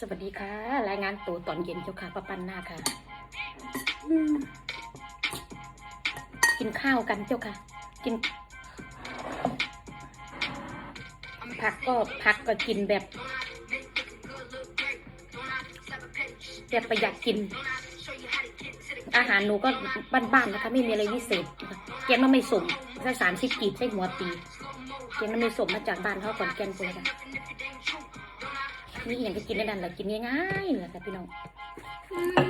สวัสดีค่ะ รายงานตัวตอนเย็นเจ้าค่ะประปันหน้าค่ะกินข้าวกันเจ้าค่ะ กิน ผักก็ผักก็กินแบบแบบประหยัดกิน อาหารหนูก็บ้านๆนะคะ ไม่มีอะไรวิเศษนะคะแกงน้ำไม่สมสักสามสิบกีบใส่หัวปีแกงน้ำไม่สมมาจากบ้านเขาก่อนแกนเลยค่ะ นี่อหย่างก็กินได้ดันแหละกินง่ายๆเลยค่ะพี่น้องมัน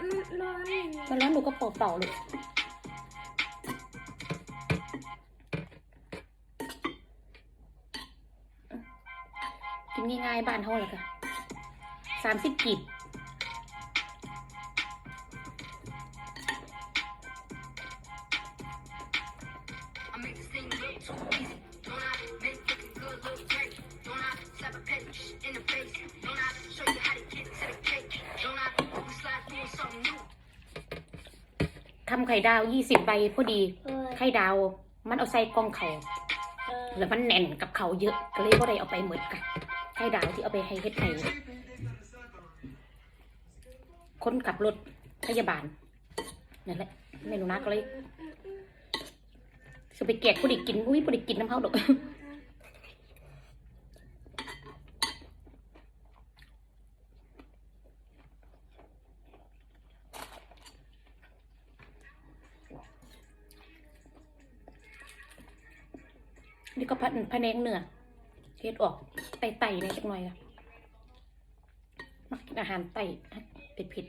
มันร้อนอย่างนี้มันแล้วหนูก็เป่าๆเลยกินง่ายๆบ้านเขาเลยค่ะสามสิบกีบ ไข่ดาวยี่สิบใบพอดีเออไข่ดาว มันเอาใส่กล่องเขาเออแล้วมันแน่นกับเขาเยอะก็เลยบ่ได้เอาไปหมดกันไข่ดาวที่เอาไปให้เฮ็ดไข่คนขับรถพยาบาลนั่นแหละเมนูนักก็เลยจะไปแกะผู้ดิกินอุ้ยผู้ดิกินน้ำเขาดอก นี่ ก็พันพะแนงเนื้อเฮ็ดออกไต่ไต่ในอยจักหน่อยอะมักกินอาหารไต่เผ็ดเผ็ด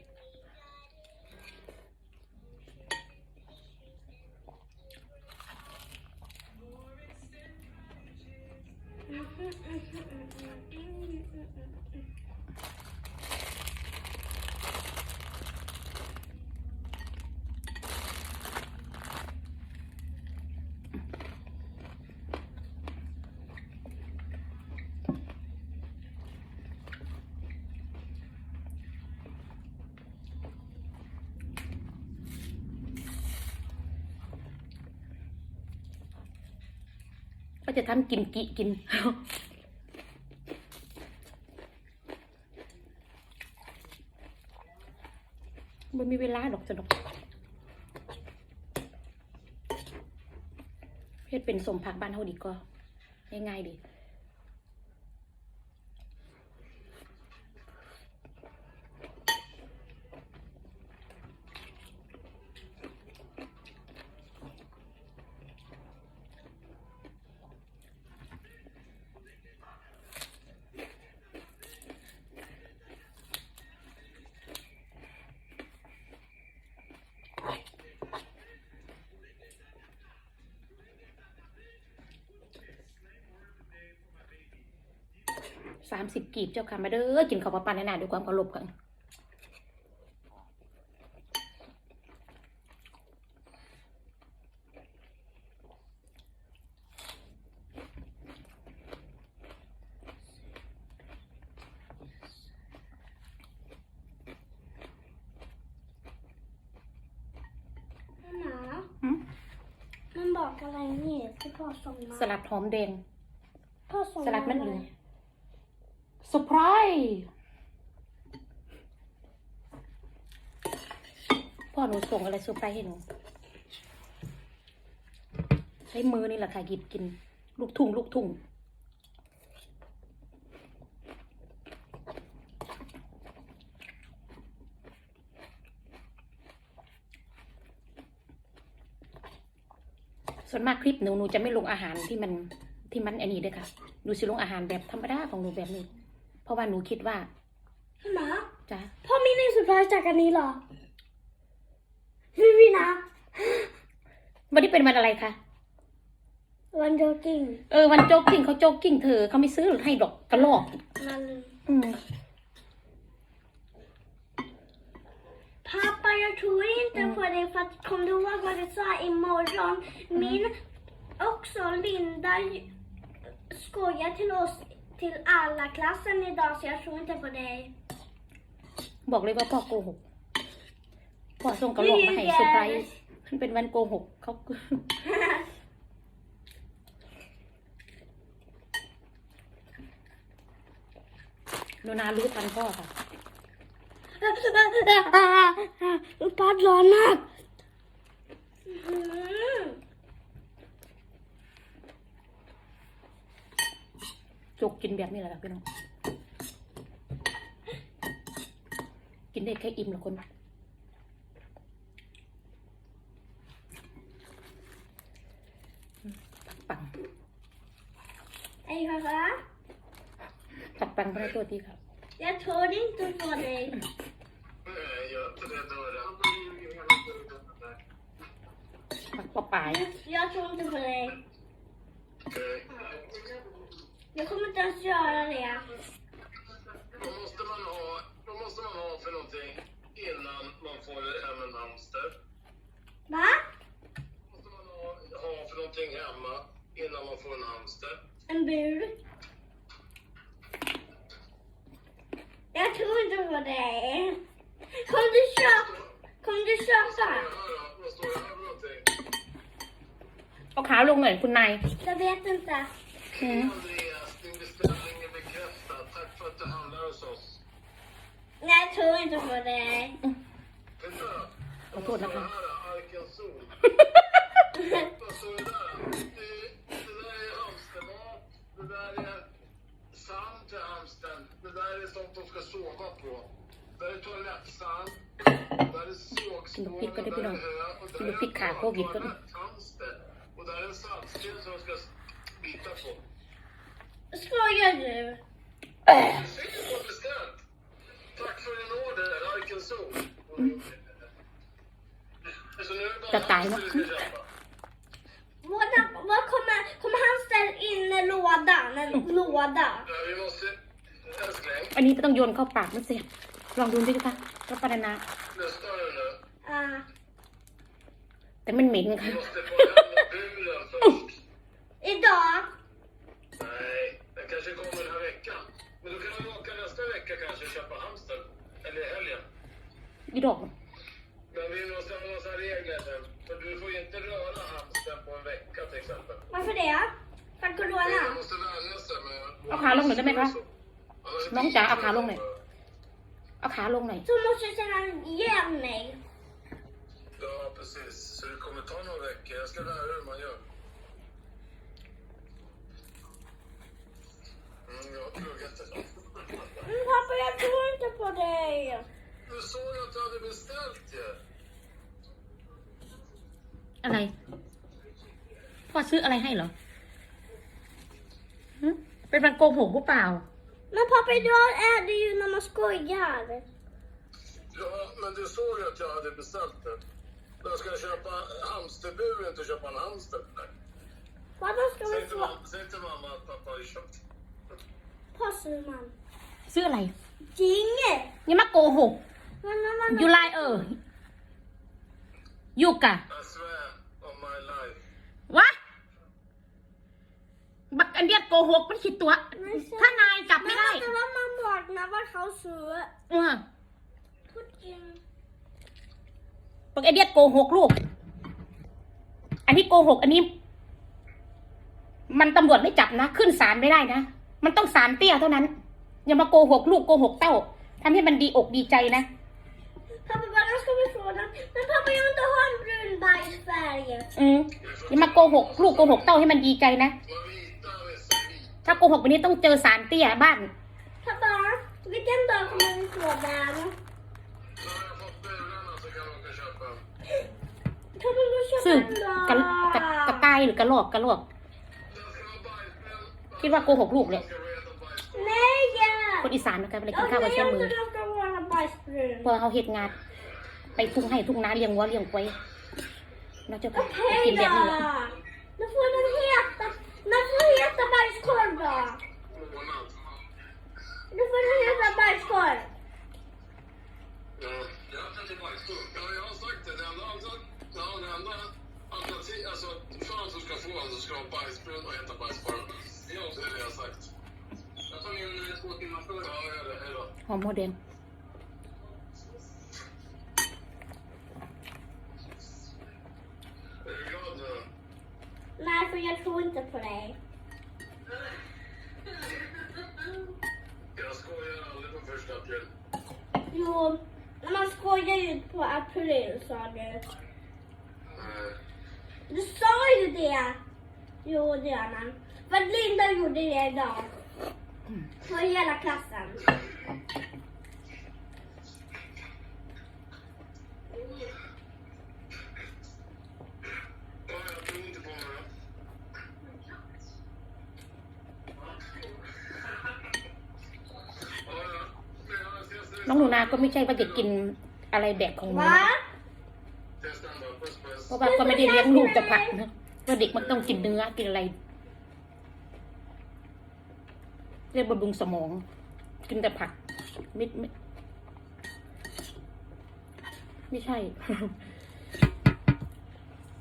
ก็จะทำกินกิกิน มันมีเวลาดอกจะดอกเพศเป็นสมผักบ้านเฮาดีก็ง่ายๆดี สามสิบกีบเจ้าค่ะมาเด้อกินข้าวปลาปานนาด้วยความเคารพกันหนาหืมมันบอกอะไรนี่ที่พ่อส่งมาสลัดหอมแดง พ่อส่งสลัดมันเหเลลืองยเซ อร์ไพรส์พ่อหนูส่งอะไรเซอร์ไพรส์ให้หนู ใช้มือนี่แหละค่ะหยิบกิน ลูกทุ่งลูกทุ่งส่วนมากคลิปหนูหนูจะไม่ลงอาหารที่มันที่มันอันนี้ด้วยค่ะหนูสิลงอาหารแบบธรรมดาของหนูแบบนี้ เพราะว่าหนูคิดว่าหนาจ้ะพ่อมีหนึ่งสุดท้ายจากอันนี้เหรอวิวีนะ วันนี้เป็นวันอะไรคะวันโจกิ้งเออวันโจ๊กกิ้งเขาโจ๊กกิ้งเธอเขาไม่ซื้อให้ดอกกระลอกมาเลยอืม Pappa, jag tror inte på det för att kom du ihåg vad du sa imorgon? Min också Linda skojar till oss, till alla klassen idag så jag tror inte på dig. บอกเลยว่าพ่อโกหกพ่อส่งกระลอกมาให้เซอร์ไพรส์มันเป็นวันโกหกเขามโนนารู้ทันพ่อค่ะพัดร้อนมากอื้อหือ จุกกินแบบนี้แหละค่ะพี่น้อง กินได้แค่อิ่มละคนปัง Hej pappa. ปังปังพระตัวที่ครับ Jag tror inte på dig. Nej, jag är inte rädd att höra. ปักปะปาย Jag, jag tror inte på dig. Okej. Jag kommer inte ens göra det. Vad måste man ha, vad måste man ha för någonting innan man får hem en hamster? Va? Vad måste man ha, ha för någonting hemma innan man får en hamster? En bur. Jag tror inte på dig. Kom du köpa? Kom du köpa? Vad står det här för någonting? Och här låg med på. Jag vet inte. Mm. Det där är hamstermat. Det där är sand till hamstern. Det där är sånt de ska sova på. Det där är toalettsand. Det där är sågspån. Det där är hö. Och där är här på en toaletthamster. Och där är en saltsten som de ska bita på. Skojar? Du โยนเข้าปากมันเสียบลองดูดิคะก็ปานานา lyssna nu nu. Ah. แต่มันเหม็น Vi ค่ะ måste få hem buren först. Idag? Nej, den kanske kommer den här veckan. Men då kan vi åka nästa vecka kanske och köpa hamster. Eller i helgen. ดีดอก Men vi måste ha massa regler sen. För du får ju inte röra hamstern på en vecka till exempel. Varför det? För Man corona? måste vänja sig med... เอาขาลงห น่อยได้ไหมคะ Annars น้องจ๋าเอาขาลงหน่อย เอาขาลงหน่อย Så måste jag känna igen mig. Ja, precis. Så det kommer ta några veckor. Jag ska lära dig hur man gör. Mm, jag har pluggat det. Men pappa, jag tror inte på dig. Du såg att du hade beställt ju. อะไร พ่อซื้ออะไรให้เหรอหึเป็นมันโกหกหรือเปล่า Men pappa, idag är det ju när man skojar. Ja, men du såg ju att jag hade beställt det. Jag ska köpa hamsterbur, inte köpa en hamster. Nej. Vad ska Säg vi till, få? mamma, säg till mamma att pappa har köpt. Passar man? ซื้ออะไร Inget. อยังมาโกหก Men, men, men, ยูไลเออยูกะ I swear on my life. วะ บักอันเดียโกหกมันคิดตัวถ้านายจับไม่ men ได้ vet du vad man vaknar vart han sur? เออ Putin. บักอันเดียโกหกลูก อันนี้โกหก อันนี้ มันตำรวจไม่จับนะ ขึ้นศาลไม่ได้นะ มันต้องศาลเตี้ยเท่านั้น อย่ามาโกหกลูกโกหกเต้าทำให้มันดีอกดีใจนะ Pappa, vad ska vi få den? Men pappa, jag vill inte ha en brun bajsfärg. อืมอย่ามาโกหกลูกโกหกเต้าให้มันดีใจนะ De vita är så vita. ถ้าโกหกวันนี้ต้องเจอศาลเตี้ยบ้าน Pappa, vilken dag kommer vi få den? När jag har fått burarna så kan de åka och köpa en. Kan vi gå och ซึ่ง köpa กระ en กระกระ dag? ต่ายหรือกระรอกกระรอก Den ska vara bajsbrun. คิดว่าโกหกลูกเลย Den ska vara helt bajsbrun. Nej! คนอีสานนะคะเวลากิน Jag ข้าวก็ vill ใช้มือ inte att den ska vara bajsbrun. พอเขาเฮ็ดงาน ไปทุ่งให้ทุ่งนาเลี้ยงวัวเลี้ยงควายแล้วเจะกิ Okej นแบบ då! นี้แหละ Då får den heta, den får heta bajskorv då. Då får den heta bajskorv. Ja. Jag har till bajsbrun. Ja, jag har sagt det. Det enda, andra, ja, det enda alternativ, alltså för att du ska få den så ska du ha bajsbrun och heta bajskorv. Det är det jag har sagt. Jag tar min två timmar före. Ja, gör det. Hej då. หอ för jag tror inte på dig. Jag skojar aldrig Katrin? Jo, man skojar ju på april sa du. Nej. Du sa ju det. Jo, det gör man. För Linda gjorde det idag. För hela klassen. องหนูนาก็ไม่ใช่ว่าจะกินอะไรแบบของหนู Va? Testa ändå. Puss, puss. เพราะว่าก็ไม่ได้เลี้ยงลูกแต่ผักนะว่าเด็กมันต้องกินเนื้อกินอะไร เรียกบำรุงสมอง กินแต่ผักไม่ไม่ไม่ใช่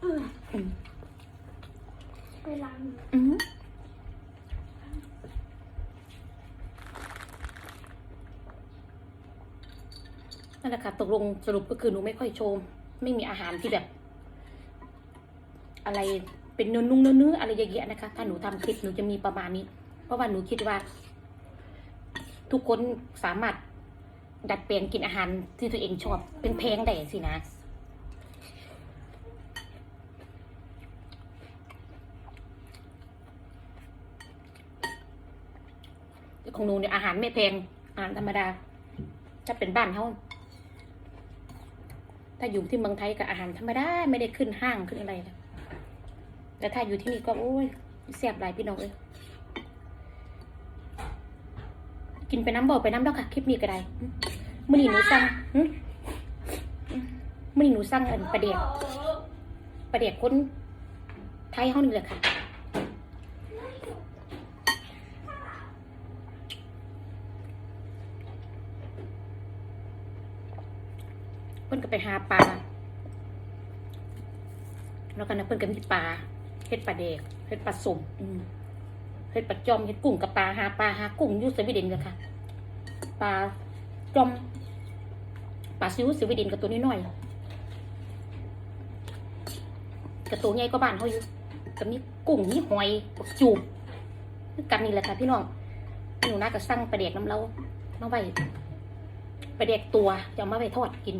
อืมไปล้างมืออื นั่นแหละค่ะตกลงสรุปก็คือหนูไม่ค่อยโชว์ไม่มีอาหารที่แบบ อะไรเป็นเนื้อนุ่งเนื้อเนื้ออะไรอย่างเงี้ยนะคะ ถ้าหนูทำคลิปหนูจะมีประมาณนี้ เพราะว่าหนูคิดว่า ทุกคนสามารถดัดแปลงกินอาหารที่ตัวเองชอบเป็นเพลงได้สินะของหนูเนี่ยอาหารไม่แพงอาหารธรรมดา จะเป็นบ้านเขา ถ้าอยู่ที่เมืองไทยกับอาหารธรรมดาไม่ได้ขึ้นห้างขึ้นอะไรแต่ถ้าอยู่ที่นี่ก็โอ้ยแซ่บหลายพี่น้องเอ้ยกินไปน้ำบ่ไปน้ำแล้วค่ะคลิปนี้ก็ได้มื่อนี้หนูสั่งมื่อนี้หนูสั่งอันประเดียกประเดียกคนไทยเขานี่แหละค่ะ เพิ่นก็ไปหาปลาแล้วกันนะเพิ่นก็มีปลาเฮ็ดปลาเด็กเฮ็ดปลาสมอืมเฮ็ดปลาจอมเฮ็ดกุ้งกับปลาหาปลาหากุ้งอยู่สวีเดนกันค่ะปลาจอมปลาซิวสวีเดนกับตัวน้อยๆกับตัวใหญ่ก็บ้านเขาอยู่ก็มีกุ้งมีหอยบักจูบกันนี่แหละค่ะพี่น้องหนูน่าก็สั่งปลาเด็กน้ำเรามาไว้ปลาเด็กตัวจะเอามาไว้ทอดกิน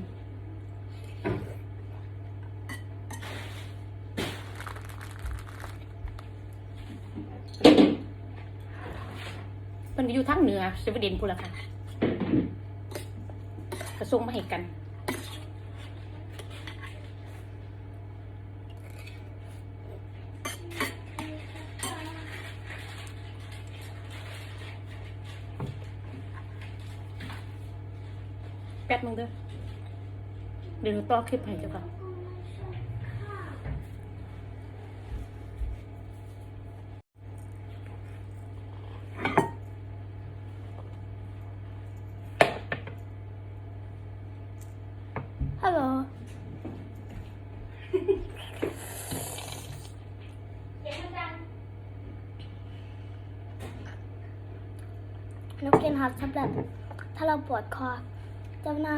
มัน อยู่ทางเหนือสวีเดนพูนละค่ะ กระทรวงมาให้กันแป๊บนึงเด้อเดี๋ยวต่อคลิปให้เจ้าค่ะ ฮัลโหล นกกินฮอตแท็บเล็ตถ้าเราปวดคอจำหน้า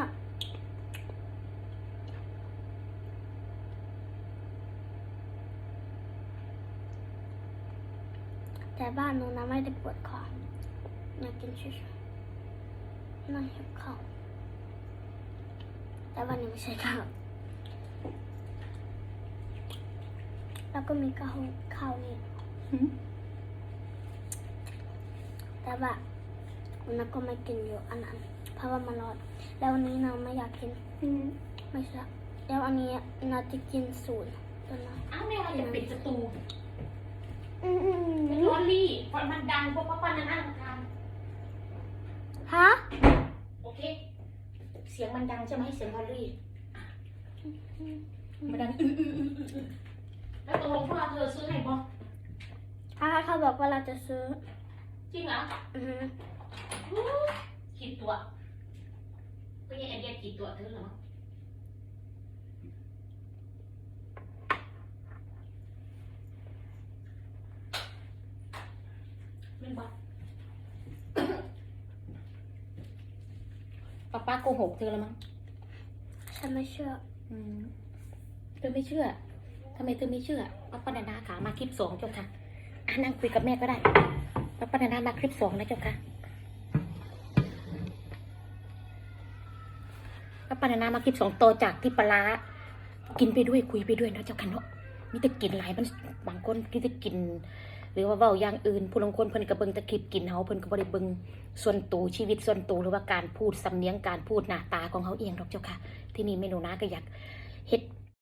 แต่บ้านหนูนะไม่ได้ปวดคออยากกินชิชน่าหิวข้าวแต่วันนี้ไม่ใช่ข้าวแล้วก็มีข้าวข้าวนี่หืมแต่ว่า วันนั้นก็ไม่กินอยู่อันนั้นเพราะว่ามันร้อนแล้ววันนี้เราไม่อยากกินไม่ใช่แล้วอันนี้เราจะกินศูนย์ตัวน้อยอ้าวแม่เราจะปิดประตูอืมอืมอืมมันร้อนรี่เพราะมันดังเพราะว่าปันนั้นอันทานฮะโอเค เสียงมันดังใช่ไหมเสียงวอลลี่มันดังอื้ออื้ออื้ออื้อแล้วตกลงพวกเราเธอซื้อให้บ่ถ้าเขาบอกว่าเราจะซื้อ จริงเหรออือฮึอู้กี่ตัวก็ยังไอเดียกี่ตัวเธอเหรอไม่บ่ป้าป้าโกหกเธอแล้วมั้งฉันไม่เชื่อ อืมเธอไม่เชื่อทำไมเธอไม่เชื่อป้าปานานาขามาคลิปสองเจ้าค่ะอะนั่งคุยกับแม่ก็ได้ ป้าปานานามาคลิปสองนะเจ้าค่ะแล้วปานานามาคลิปสองโตจากที่ปลาร้ากินไปด้วยคุยไปด้วยนะเจ้าค่ะเนาะมีแต่กินหลายมันบางคนที่จะกิน หรือว่าเว้าอย่างอื่น ผู้ลงคนเพิ่นก็เบิงต่คลิปกินเฮาเพิ่นก็บ่ได้เบิงส่วนตัวชีวิตส่วนตัวหรือว่าการพูดสำเนียงการพูดหน้าตาของเขาเองดอกเจ้าค่ะ ที่นี่เมนูนาก็อยากเฮ็ด